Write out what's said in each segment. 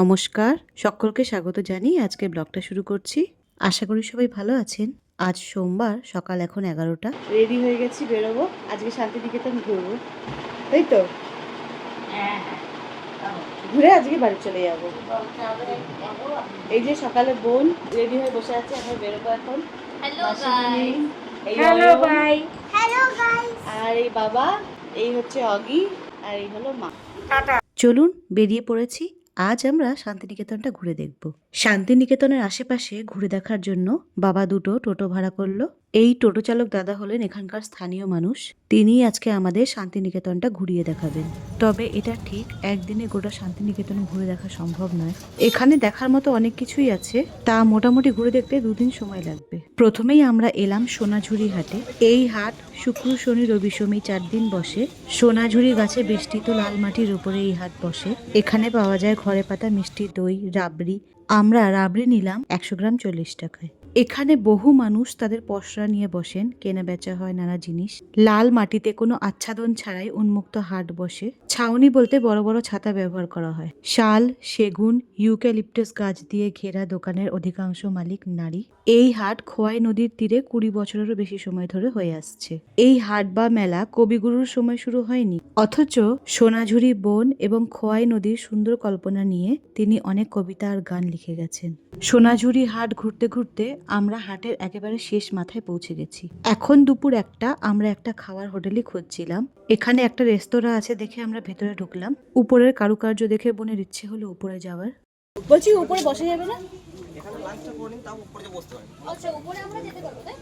নমস্কার সকলকে স্বাগত জানিয়ে আজকে ব্লগটা শুরু করছি। আশা করি সবাই ভালো আছেন। আজ সোমবার সকাল এখন এগারোটা। রেডি হয়ে গেছি বেরোবো। আজকে শান্তিনিকেতন ঘুরবো। তাই তো? ঘুরে আজকে বাড়ি চলে যাব। এই যে সকালে বোন রেডি হয়ে বসে আছে আমরা বেরোবো এখন। আর এই বাবা এই হচ্ছে অগি আর এই হলো মা। চলুন বেরিয়ে পড়েছি। আজ আমরা শান্তিনিকেতনটা ঘুরে দেখব। শান্তিনিকেতনের আশেপাশে ঘুরে দেখার জন্য বাবা দুটো টোটো ভাড়া করল। এই টোটো চালক দাদা হলেন এখানকার স্থানীয় মানুষ। তিনি আজকে আমাদের শান্তিনিকেতনটা ঘুরিয়ে দেখাবেন। তবে এটা ঠিক একদিনে গোটা শান্তিনিকেতন ঘুরে দেখা সম্ভব নয়। এখানে দেখার মতো অনেক কিছুই আছে, তা মোটামুটি ঘুরে দেখতে দুদিন সময় লাগবে। প্রথমেই আমরা এলাম সোনাঝুরি হাটে। এই হাট শুক্র, শনি, রবি সোমি চার দিন বসে। সোনাঝুরি গাছে বেষ্টিত লাল মাটির উপরে এই হাট বসে। এখানে পাওয়া যায় ঘরে পাতা মিষ্টি, দই, রাবড়ি আমরা রাবড়ি নিলাম একশো গ্রাম চল্লিশ টাকায়। এখানে বহু মানুষ তাদের পসরা নিয়ে বসেন কেনা বেচা হয় নানা জিনিস। লাল মাটিতে কোনো আচ্ছাদন ছাড়াই উন্মুক্ত হাট বসে। ছাউনি বলতে বড় বড় ছাতা ব্যবহার করা হয়। শাল, সেগুন, ইউক্যালিপটাস গাছ দিয়ে ঘেরা দোকানের অধিকাংশ মালিক নারী। এই হাট খোয়াই নদীর তীরে কুড়ি বছরেরও বেশি সময় ধরে হয়ে আসছে। এই হাট বা মেলা কবিগুরুর সময় শুরু হয়নি। অথচ সোনাঝুরি বন এবং খোয়াই নদীর সুন্দর কল্পনা নিয়ে তিনি অনেক কবিতা আর গান লিখে গেছেন। সোনাঝুরি হাট ঘুরতে ঘুরতে আমরা হাটের একেবারে শেষ মাথায় পৌঁছে গেছি। এখন দুপুর একটা, আমরা একটা খাওয়ার হোটেলই খুঁজছিলাম। এখানে একটা রেস্তোরাঁ আছে দেখে আমরা ভেতরে ঢুকলাম। উপরের কারুকার্য দেখে বোনের ইচ্ছে হলো উপরে যাওয়ার। বলছি উপরে বসা যাবে না? আচ্ছা উপরে আমরা যেতে পারব তাই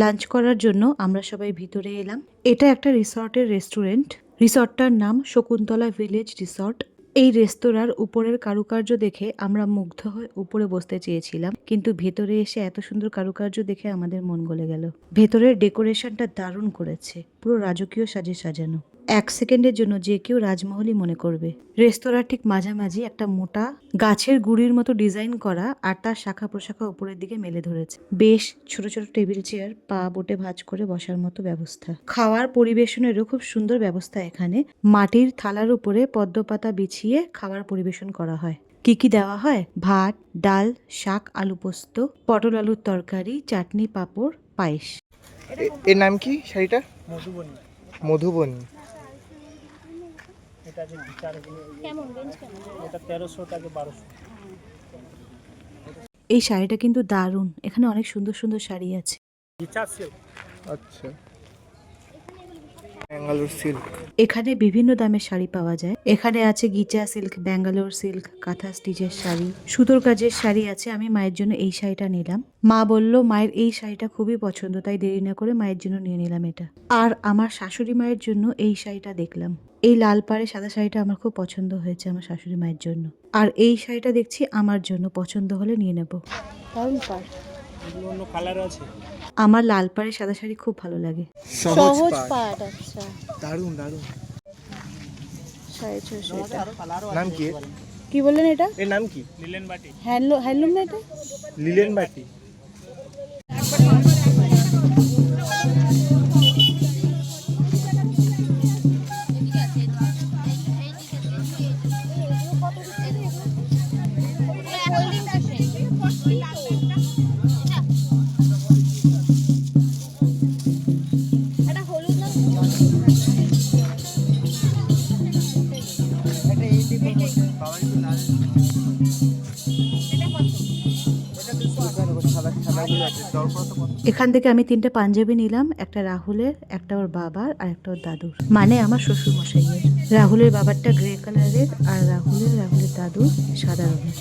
লাঞ্চ করার জন্য আমরা সবাই ভিতরে এলাম। এটা একটা রিসর্টের রেস্টুরেন্ট। রিসর্টটার নাম শকুন্তলা ভিলেজ রিসর্ট। এই রেস্তোরাঁর উপরের কারুকার্য দেখে আমরা মুগ্ধ হয়ে উপরে বসতে চেয়েছিলাম। কিন্তু ভেতরে এসে এত সুন্দর কারুকার্য দেখে আমাদের মন গলে গেল। ভেতরের ডেকোরেশনটা দারুণ করেছে। পুরো রাজকীয় সাজে সাজানো। এক সেকেন্ডের জন্য যে কেউ রাজমহলই মনে করবে। রেস্তোরাঁর ঠিক মাঝামাঝি একটা মোটা গাছের গুড়ির মতো ডিজাইন করা আর তার শাখা প্রশাখা উপরের দিকে মেলে ধরেছে। বেশ ছোট ছোট টেবিল চেয়ার পা বোটে ভাঁজ করে বসার মতো ব্যবস্থা। খাওয়ার পরিবেশনেরও খুব সুন্দর ব্যবস্থা এখানে। মাটির থালার উপরে পদ্মপাতা বিছিয়ে খাবার পরিবেশন করা হয়। কি কি দেওয়া হয়? ভাত ডাল শাক আলু পোস্ত পটল আলুর তরকারি চাটনি পাঁপড় পায়েস। এর নাম কি শাড়িটা মধুবনী। মধুবনী। আছে কেমন রেঞ্জ কেমন? এটা তেরোশো বারোশো। এই শাড়িটা কিন্তু দারুণ। এখানে অনেক সুন্দর সুন্দর শাড়ি আছে। আচ্ছা। ব্যাঙ্গালোর সিল্ক এখানে বিভিন্ন দামের শাড়ি পাওয়া যায়। এখানে আছে গিচা সিল্ক ব্যাঙ্গালোর সিল্ক কাঁথা স্টিচের শাড়ি। সুতোর কাজের শাড়ি আছে আমি মায়ের জন্য এই শাড়িটা নিলাম। মা বলল মায়ের এই শাড়িটা খুবই পছন্দ তাই দেরি না করে মায়ের জন্য নিয়ে নিলাম এটা। আর আমার শাশুড়ি মায়ের জন্য এই শাড়িটা দেখলাম। এই লাল পাড়ে সাদা শাড়িটা আমার খুব পছন্দ হয়েছে আমার শাশুড়ি মায়ের জন্য। আর এই শাড়িটা দেখছি আমার জন্য পছন্দ হলে নিয়ে নেব। অন্য কালার আছে। আমার লাল পাড়ে সাদা শাড়ি খুব ভালো লাগে। সহজ পাট আচ্ছা। দারুণ দারুণ। সাড়ে ছশো এটা নাম কি? কি বললেন এটা? এর নাম কি? লিলেন বাটি। হ্যান্ডলুম হ্যান্ডলুম না এটা? লিলেন বাটি। এখান থেকে আমি তিনটে পাঞ্জাবি নিলাম, একটা রাহুলের, একটা ওর বাবার আর একটা ওর দাদুর। মানে আমার শ্বশুর মশাইয়ের রাহুলের বাবারটা গ্রে কালারের আর রাহুলের রাহুলের দাদুর সাদা রঙের।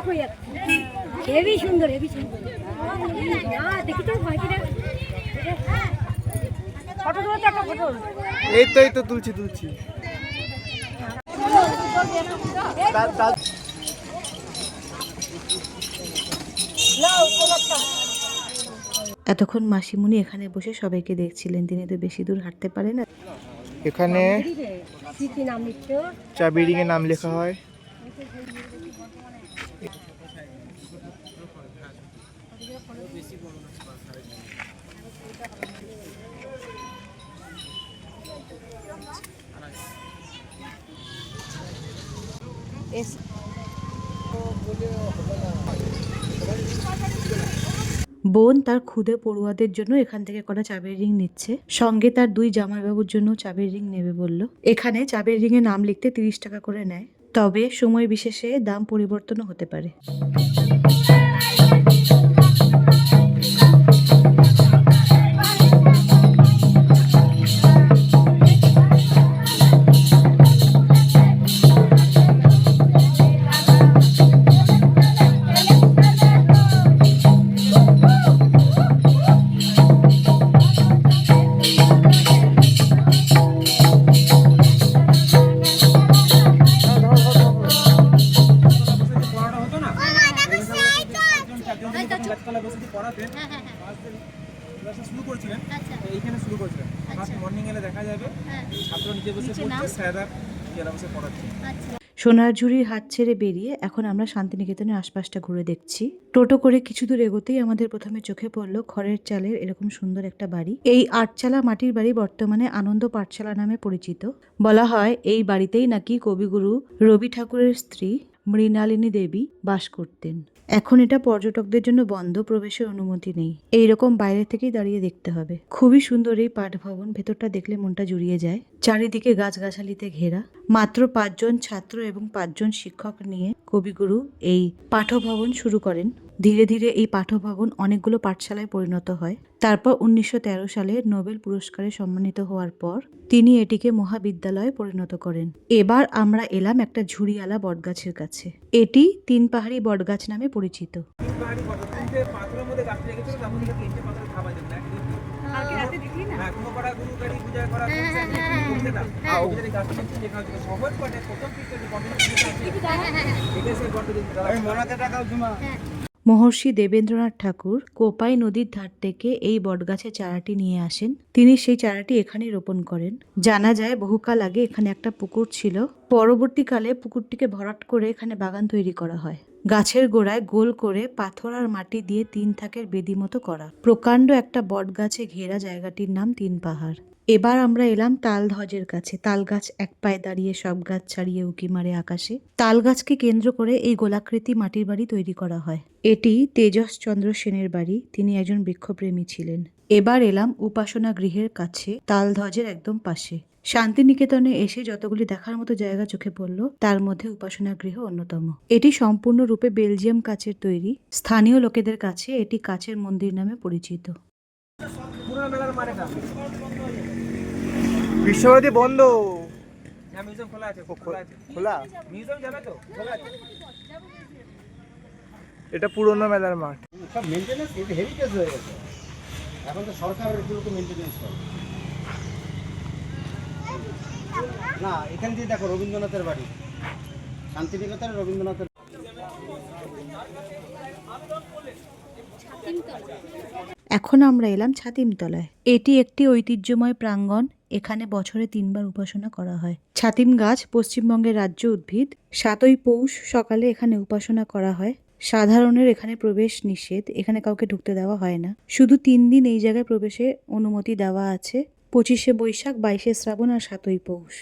অবাক হয়ে যাচ্ছে হেভি সুন্দর হেভি সুন্দর। না দেখি তো ফটো একটা ফটো। এই তো এই তো তুলছি তুলছি। এতক্ষণ মাসিমণি এখানে বসে সবাইকে দেখছিলেন তিনি তো বেশি দূর হাঁটতে পারে না। এখানে কি কি নাম লিখছ চাবি রিং এ নাম লেখা হয়। বোন তার খুদে পড়ুয়াদের জন্য এখান থেকে কটা চাবির রিং নিচ্ছে। সঙ্গে তার দুই জামাইবাবুর জন্য চাবির রিং নেবে বলল। এখানে চাবির রিং এ নাম লিখতে তিরিশ টাকা করে নেয়। তবে সময় বিশেষে দাম পরিবর্তনও হতে পারে। সোনারঝুরির হাত ছেড়ে বেরিয়ে এখন আমরা শান্তিনিকেতনের আশপাশটা ঘুরে দেখছি। টোটো করে কিছু দূর এগোতেই আমাদের প্রথমে চোখে পড়ল খড়ের চালের এরকম সুন্দর একটা বাড়ি। এই আটচালা মাটির বাড়ি বর্তমানে আনন্দ পাঠশালা নামে পরিচিত। বলা হয় এই বাড়িতেই নাকি কবিগুরু রবি ঠাকুরের স্ত্রী মৃণালিনী দেবী বাস করতেন। এখন এটা পর্যটকদের জন্য বন্ধ প্রবেশের অনুমতি নেই। এই রকম বাইরে থেকেই দাঁড়িয়ে দেখতে হবে। খুবই সুন্দর এই পাঠভবন। ভেতরটা দেখলে মনটা জুড়িয়ে যায়। চারিদিকে গাছগাছালিতে ঘেরা। মাত্র পাঁচজন ছাত্র এবং পাঁচজন শিক্ষক নিয়ে কবিগুরু এই পাঠভবন শুরু করেন। ধীরে ধীরে এই পাঠভবন অনেকগুলো পাঠশালায় পরিণত হয়। তারপর উনিশশো তেরো সালে নোবেল পুরস্কারে সম্মানিত হওয়ার পর তিনি এটিকে মহাবিদ্যালয়ে পরিণত করেন। এবার আমরা এলাম একটা ঝুড়িয়ালা বটগাছের কাছে। এটি তিন পাহাড়ি বটগাছ নামে পরিচিত। হ্যাঁ কোনো করা গুরু গাড়ি পূজা করা করতে না আর ওদের এই গাছটা হচ্ছে লেখা হচ্ছে সবার পাটে প্রথম পিকচার যে কম্পিউটার এটা সে গল্প দিন আমি মনাতে টাকা জমা মহর্ষি দেবেন্দ্রনাথ ঠাকুর কোপাই নদীর ধার থেকে এই বটগাছের চারাটি নিয়ে আসেন। তিনি সেই চারাটি এখানেই রোপণ করেন। জানা যায় বহুকাল আগে এখানে একটা পুকুর ছিল। পরবর্তীকালে পুকুরটিকে ভরাট করে এখানে বাগান তৈরি করা হয়। গাছের গোড়ায় গোল করে পাথর আর মাটি দিয়ে তিন থাকের বেদি মতো করা। প্রকাণ্ড একটা বট গাছে ঘেরা জায়গাটির নাম তিন পাহাড়। এবার আমরা এলাম তাল ধ্বজের কাছে। তাল গাছ এক পায়ে দাঁড়িয়ে সব গাছ ছাড়িয়ে উকি মারে আকাশে। তাল গাছকে কেন্দ্র করে এই গোলাকৃতি মাটির বাড়ি তৈরি করা হয়। এটি তেজস চন্দ্র সেনের বাড়ি। তিনি একজন বৃক্ষপ্রেমী ছিলেন। এবার এলাম উপাসনা গৃহের কাছে তাল ধ্বজের একদম পাশে। শান্তিনিকেতনে এসে যতগুলি দেখার মতো জায়গা চোখে পড়ল, তার মধ্যে উপাসনা গৃহ অন্যতম। এটি সম্পূর্ণরূপে বেলজিয়াম কাচের তৈরি। স্থানীয় লোকেদের কাছে এটি কাচের মন্দির নামে পরিচিত। বিশ্বভারতী বন্ধ। হ্যাঁ মিউজিয়াম খোলা আছে খোলা আছে। মিউজিয়াম যাবে তো? খোলা আছে। এটা পুরনো মেলার মাঠ। সব মেনটেন্যান্স হেরিটেজ হয়ে গেছে। এখন তো সরকার এগুলোকে মেনটেন্যান্স করে? না এখান দিয়ে দেখো রবীন্দ্রনাথের বাড়ি। শান্তিনিকেতনে রবীন্দ্রনাথের এখন আমরা এলাম ছাতিমতলায়। এটি একটি ঐতিহ্যময় প্রাঙ্গণ, এখানে বছরে তিনবার উপাসনা করা হয়। ছাতিম গাছ পশ্চিমবঙ্গের রাজ্য উদ্ভিদ, সাতই পৌষ সকালে এখানে উপাসনা করা হয়। সাধারণের এখানে প্রবেশ নিষেধ, এখানে কাউকে ঢুকতে দেওয়া হয় না। শুধু তিন দিন এই জায়গায় প্রবেশে অনুমতি দেওয়া আছে, পঁচিশে বৈশাখ, বাইশে শ্রাবণ আর সাতই পৌষ।